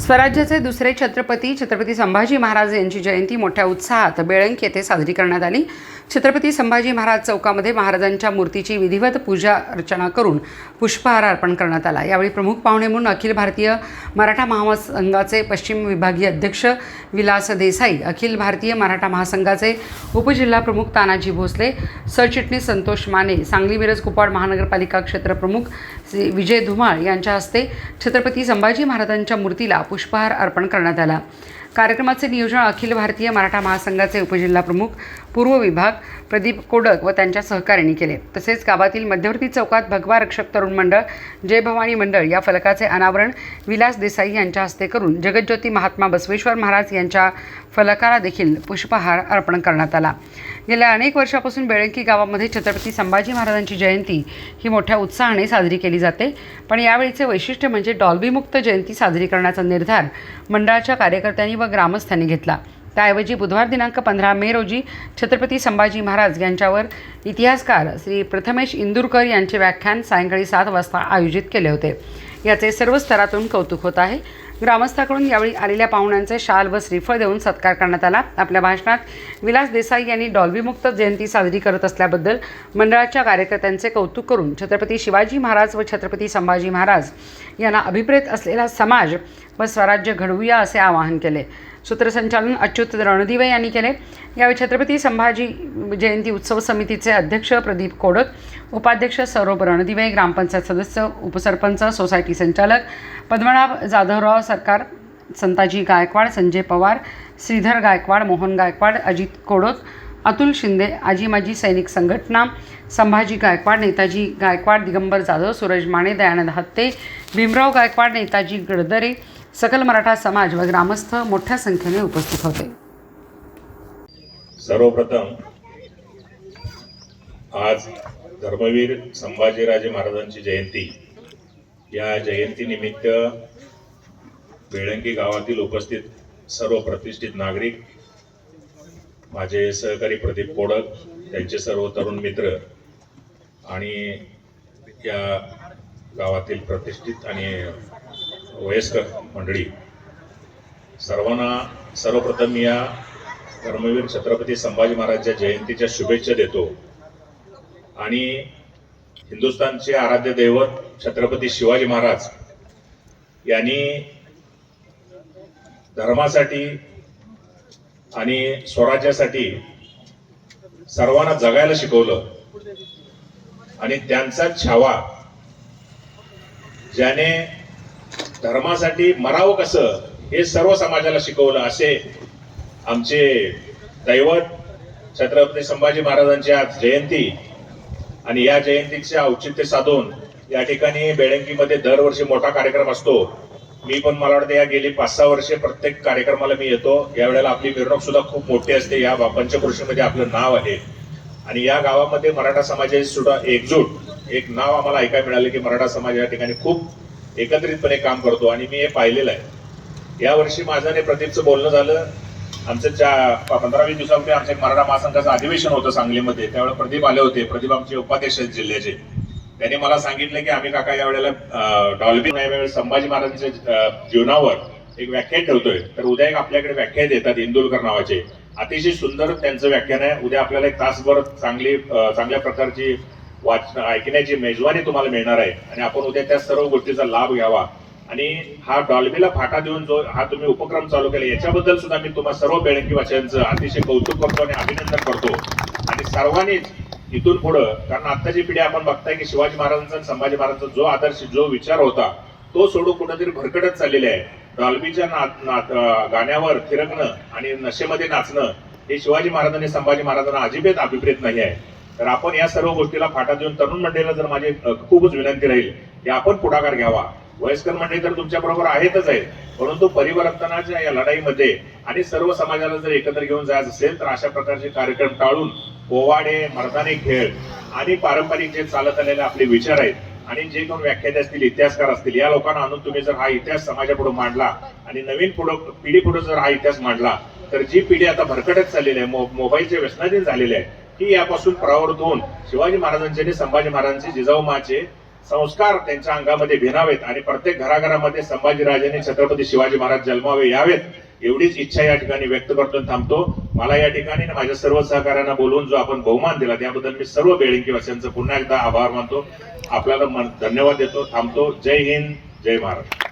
स्वराज्याचे दुसरे छत्रपती छत्रपती संभाजी महाराज यांची जयंती मोठ्या उत्साहात बेळंक येथे साजरी करण्यात आली. छत्रपती संभाजी महाराज चौकामध्ये महाराजांच्या मूर्तीची विधिवत पूजा अर्चना करून पुष्पहार अर्पण करण्यात आला. यावेळी प्रमुख पाहुणे म्हणून अखिल भारतीय मराठा महासंघाचे पश्चिम विभागीय अध्यक्ष विलास देसाई अखिल भारतीय मराठा महासंघाचे उपजिल्हा प्रमुख तानाजी भोसले सरचिटणीस संतोष माने सांगली मिरज कुपवाड महानगरपालिका क्षेत्रप्रमुख विजय धुमाळ यांच्या हस्ते छत्रपती संभाजी महाराजांच्या मूर्तीला पुष्पहार अर्पण करण्यात आला. कार्यक्रमाचे नियोजन अखिल भारतीय मराठा महासंघाचे उपजिल्हा प्रमुख पूर्व विभाग प्रदीप कोडक व त्यांच्या सहकाऱ्यांनी केले. तसेच गावातील मध्यवर्ती चौकात भगवा रक्षक तरुण मंडळ जय भवानी मंडळ या फलकाचे अनावरण विलास देसाई यांच्या हस्ते करून जगज्योती महात्मा बसवेश्वर महाराज यांच्या फलकाला देखील पुष्पहार अर्पण करण्यात आला. गेल्या अनेक वर्षापासून बेळंकी गावामध्ये छत्रपती संभाजी महाराजांची जयंती ही मोठ्या उत्साहाने साजरी केली जाते. पण यावेळीचे वैशिष्ट्य म्हणजे डॉल्बीमुक्त जयंती साजरी करण्याचा निर्धार मंडळाच्या कार्यकर्त्यांनी व ग्रामस्थांनी घेतला. त्याऐवजी बुधवार दिनांक पंधरा मे रोजी छत्रपती संभाजी महाराज यांच्यावर इतिहासकार श्री प्रथमेश इंदूरकर यांचे व्याख्यान सायंकाळी सात वाजता आयोजित केले होते. याचे सर्व स्तरातून कौतुक होत आहे. ग्रामस्थाकडून यावेळी आलेल्या पाहुण्यांचे शाल व श्रीफळ देऊन सत्कार करण्यात आला. आपल्या भाषणात विलास देसाई यांनी डॉल्बीमुक्त जयंती साजरी करत असल्याबद्दल मंडळाच्या कार्यकर्त्यांचे कौतुक करून छत्रपती शिवाजी महाराज व छत्रपती संभाजी महाराज यांना अभिप्रेत असलेला समाज व स्वराज्य घडवूया असे आवाहन केले. सूत्रसंचालन अच्युत रणदिवे यांनी केले. यावेळी छत्रपती संभाजी जयंती उत्सव समितीचे अध्यक्ष प्रदीप कोडक उपाध्यक्ष सौरभ रणदिवे ग्रामपंचायत सदस्य उपसरपंच सोसायटी संचालक पद्मनाभ जाधवराव सरकार संताजी गायकवाड संजय पवार श्रीधर गायकवाड मोहन गायकवाड अजित कोडक अतुल शिंदे आजी माजी सैनिक संघटना संभाजी गायकवाड नेताजी गायकवाड दिगंबर जाधव सूरज माने दयानंद हत्ते भीमराव गायकवाड नेताजी गडदरे सकल मराठा समाज व ग्रामस्थ मोठ्या संख्येने उपस्थित होते. सर्वप्रथम आज धर्मवीर संभाजीराजे महाराजांची जयंती. या जयंतीनिमित्त बेळंगी गावातील उपस्थित सर्व प्रतिष्ठित नागरिक माझे सहकारी प्रदीप कोडक त्यांचे सर्व तरुण मित्र आणि या गावातील प्रतिष्ठित आणि वयस्कर मंडळी सर्वांना सर्वप्रथम मी या धर्मवीर छत्रपती संभाजी महाराजच्या जयंतीच्या शुभेच्छा देतो. आणि हिंदुस्थानचे आराध्य दैवत छत्रपती शिवाजी महाराज यांनी धर्मासाठी आणि स्वराज्यासाठी सर्वांना जगायला शिकवलं. आणि त्यांचा छावा ज्याने धर्मासाठी मरावं कसं हे सर्व समाजाला शिकवलं असे आमचे दैवत छत्रपती संभाजी महाराजांची आज जयंती आणि या जयंतीचे औचित्य साधून या ठिकाणी बेळंकीमध्ये दरवर्षी मोठा कार्यक्रम असतो. मी पण मला वाटतं या गेली पाच सहा वर्षे प्रत्येक कार्यक्रमाला मी येतो. यावेळेला आपली मिरवणूक सुद्धा खूप मोठी असते. या पंचकृषीमध्ये आपलं नाव आहे. आणि या गावामध्ये मराठा समाजाची सुद्धा एकजूट एक नाव आम्हाला ऐकायला मिळालं की मराठा समाज या ठिकाणी खूप एकत्रितपणे काम करतो आणि मी हे पाहिलेलं आहे. या वर्षी माझं आणि प्रदीपचं बोलणं झालं. आमचं च्या पंधरा वीस दिवसापूर्वी आमचं एक मराठा महासंघाचं अधिवेशन होतं सांगलीमध्ये त्यावेळेला प्रदीप आले होते. प्रदीप आमचे उपाध्यक्ष आहेत जिल्ह्याचे. त्यांनी मला सांगितलं की आम्ही काका यावेळेला डॉल्बी यावेळेस संभाजी महाराजांच्या जीवनावर एक व्याख्यान ठेवतोय. तर उद्या एक आपल्याकडे व्याख्यान देतात इंदुलकर नावाचे. अतिशय सुंदर त्यांचं व्याख्यान आहे. उद्या आपल्याला एक तासभर चांगली चांगल्या प्रकारची वाचणं ऐकण्याची मेजवानी तुम्हाला मिळणार आहे. आणि आपण उद्या त्या सर्व गोष्टीचा लाभ घ्यावा. आणि हा डॉल्बीला फाटा देऊन जो हा तुम्ही उपक्रम चालू केला याच्याबद्दल सुद्धा मी तुम्हाला सर्व बेळंकी अतिशय कौतुक करतो आणि अभिनंदन करतो. आणि सर्वांनीच इथून पुढं कारण आत्ताची पिढी आपण बघताय की शिवाजी महाराजांचा आणि संभाजी महाराजांचा जो आदर्श जो विचार होता तो सोडून कुठेतरी भरकटत चाललेला आहे. डॉल्बीच्या नात नाच गाण्यावर थिरकणं आणि नशेमध्ये नाचणं हे शिवाजी महाराजांनी संभाजी महाराजांना अजिबात अभिप्रेत नाही आहे. तर आपण या सर्व गोष्टीला फाटा देऊन तरुण मंडळीला जर माझी खूपच विनंती राहील की आपण पुढाकार घ्यावा. वयस्कर मंडळी तर तुमच्या बरोबर आहेतच आहेत परंतु परिवर्तनाच्या या लढाईमध्ये आणि सर्व समाजाला जर एकत्र घेऊन जायचं असेल तर अशा प्रकारचे कार्यक्रम टाळून पोवाडे मर्दाने खेळ आणि पारंपरिक जे चालत आलेले आपले विचार आहेत आणि जे कोण व्याख्याते असतील इतिहासकार असतील या लोकांना आणून तुम्ही जर हा इतिहास समाजापुढे मांडला आणि नवीन पुढं पिढी पुढे जर हा इतिहास मांडला तर जी पिढी आता भरकटत चाललेली आहे मो- मोबाईलचे व्यसनाधीन झालेले आहे ती यापासून परावृत होऊन शिवाजी महाराजांचे आणि संभाजी महाराजांचे जिजाऊ माचे संस्कार त्यांच्या अंगामध्ये भिनावेत आणि प्रत्येक घराघरामध्ये संभाजीराजांनी छत्रपती शिवाजी महाराज जन्मावे यावेत एवढीच इच्छा या ठिकाणी व्यक्त करतो थांबतो. मला या ठिकाणी माझ्या सर्व सहकार्यांना बोलवून जो आपण बहुमान दिला त्याबद्दल मी सर्व बेळिंकीवासियांचं पुन्हा एकदा आभार मानतो. आपल्याला मन- धन्यवाद देतो थांबतो. जय हिंद जय महाराज